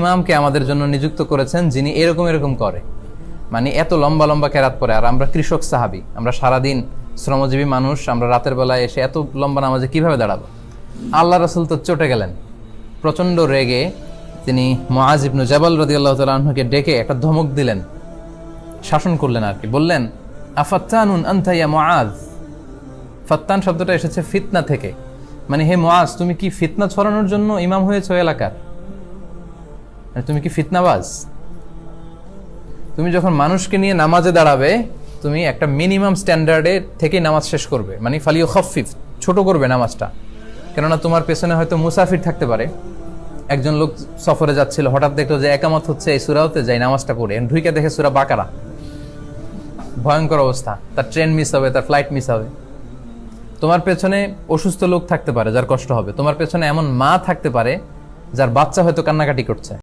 ইমামকে আমাদের জন্য নিযুক্ত করেছেন যিনি এরকম এরকম করে। মানে এত লম্বা লম্বা কেরাত পরে, আর আমরা কৃষক সাহাবি, আমরা সারাদিন শ্রমজীবী মানুষ, আমরা রাতের বেলায় এসে এত লম্বা নামাজে কীভাবে দাঁড়াবো? আল্লাহ রসুল তো চটে গেলেন। প্রচণ্ড রেগে তিনি মোয়াজ ইবনু জাবাল রদি আল্লাহ তালকে ডেকে একটা ধমক দিলেন। শাসন করলেন আর কি। বললেন, আফাত্তানুন আন্থাইয়া মোয়াজ ফাত্তান শব্দটা এসেছে ফিতনা থেকে। মানে হে মোয়াজ তুমি কি ফিতনা ছড়ানোর জন্য ইমাম হয়েছ এলাকার? তুমি কি ফিতনাবাজ? তুমি যখন মানুষকে নিয়ে নামাজে দাঁড়াবে, তুমি একটা মিনিমাম স্ট্যান্ডার্ডে থেকেই নামাজ শেষ করবে। মানে ফালিও খফিফ ছোট করবে নামাজটা। কেননা তোমার পেছনে হয়তো মুসাফির থাকতে পারে। একজন লোক সফরে যাচ্ছিল, হঠাৎ দেখল যে একামত হচ্ছে এই সুরাওতে, যাই নামাজটা পড়ে। ঢুইকে দেখে সুরা বাকারা। ভয়ঙ্কর অবস্থা। তার ট্রেন মিস হবে, তার ফ্লাইট মিস হবে। তোমার পেছনে অসুস্থ লোক থাকতে পারে যার কষ্ট হবে। তোমার পেছনে এমন মা থাকতে পারে যার বাচ্চা হয়তো কান্নাকাটি করছে।